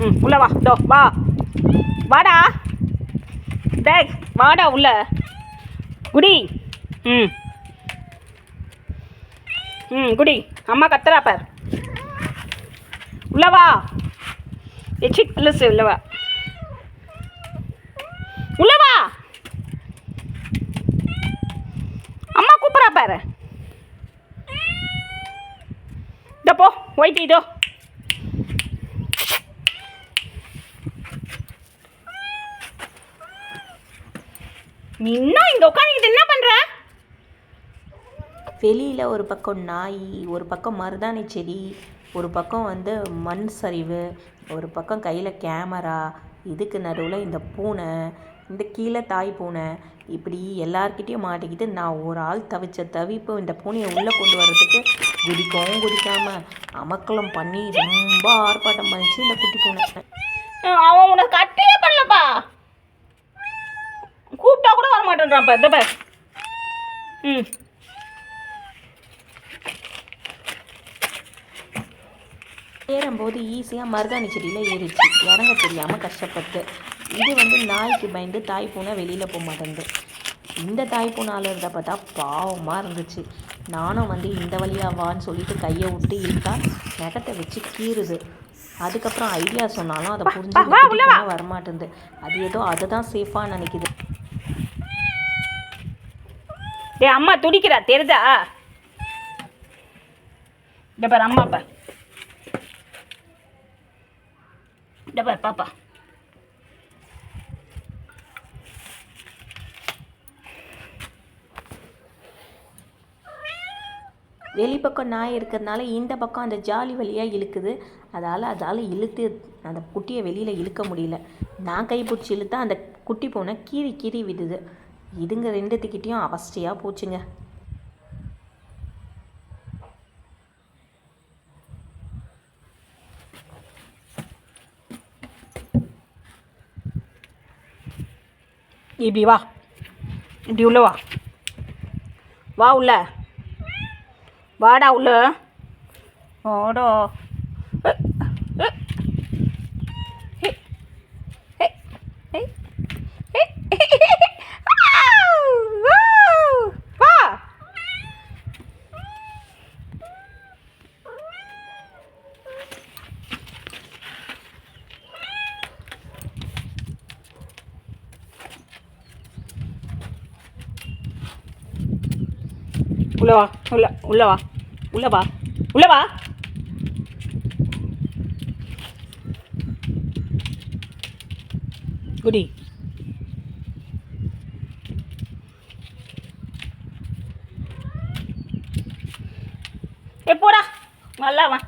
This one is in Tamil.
ம் உள்ள வா. தோ வா. வாடா. டேய் வாடா உள்ள. குடி. ம். ம் குடி. அம்மா கத்துறா பார். உள்ள வா. எச்சி பிளஸ் உள்ளவா உள்ளவா உள்ள வா. அம்மா கூப்பிட்றா பாரு. இதோ போ. ஒயிட்டு இதோ. நீ இன்னும் இங்கே உட்காந்துக்கிட்டு என்ன பண்ணுற வெளியில் ஒரு பக்கம் நாய் ஒரு பக்கம் மருதாணி செடி ஒரு பக்கம் வந்து மண் சரிவு ஒரு பக்கம் கையில் கேமரா இதுக்கு நடுவில் இந்த பூனை இந்த கீழே தாய் பூனை இப்படி எல்லார்கிட்டயும் மாட்டிக்கிட்டு நான் ஒரு ஆள் தவிச்ச தவிப்பு இந்த பூனையை உள்ளே கொண்டு வர்றதுக்கு குதிக்கவும் குதிக்காமல் அமக்கலம் பண்ணி ரொம்ப ஆர்ப்பாட்டம் பண்ணிச்சு இந்த குட்டி பூனை. அவன் உனக்கு கட்டே பண்ணலப்பா. கூப்பிட்டா கூட வர இந்த பார். ம். ஏறும்போது ஈஸியாக மருதாணி செடியில் ஏறிச்சு இறங்க தெரியாமல் கஷ்டப்பட்டு. இது வந்து நாய்க்கு பயந்து தாய் பூனை வெளியில் போக மாட்டேங்குது. இந்த தாய் பூனை அழுறத பார்த்தா பாவமாக இருந்துச்சு. நானும் வந்து இந்த வழியாக வான்னு சொல்லிட்டு கையை விட்டு இழுத்தா நகத்தை வச்சு கீறுது. அதுக்கப்புறம் ஐடியா சொன்னாலும் அதை புரிஞ்சு வரமாட்டேங்குது. அது ஏதோ அதுதான் சேஃபாக நினைக்குது. ஏ அம்மா துடிக்கிறா தெரிதா? இந்த அம்மா பார் இந்த பார் பாப்பா. வெளிப்பக்கம் நாய் இருக்கிறதுனால இந்த பக்கம் அந்த ஜாலி வழியாக இழுக்குது. அதால் அதால் இழுத்து அந்த குட்டியை வெளியில் இழுக்க முடியல. நான் கைப்பிடிச்சி இழுத்தா அந்த குட்டி பூனை கீறி கீறி விடுது. இதுங்க ரெண்டுத்துக்கிட்டேயும் அவஸ்தையாக போச்சுங்க. இப்படி வா. இப்படி உள்ள வா. வா உள்ள. வாடா உள்ள. வாடா. உள்ளவா உள்ள உள்ளவா உள்ளவா உள்ளவா குடி. எப்போடா நல்லா வா.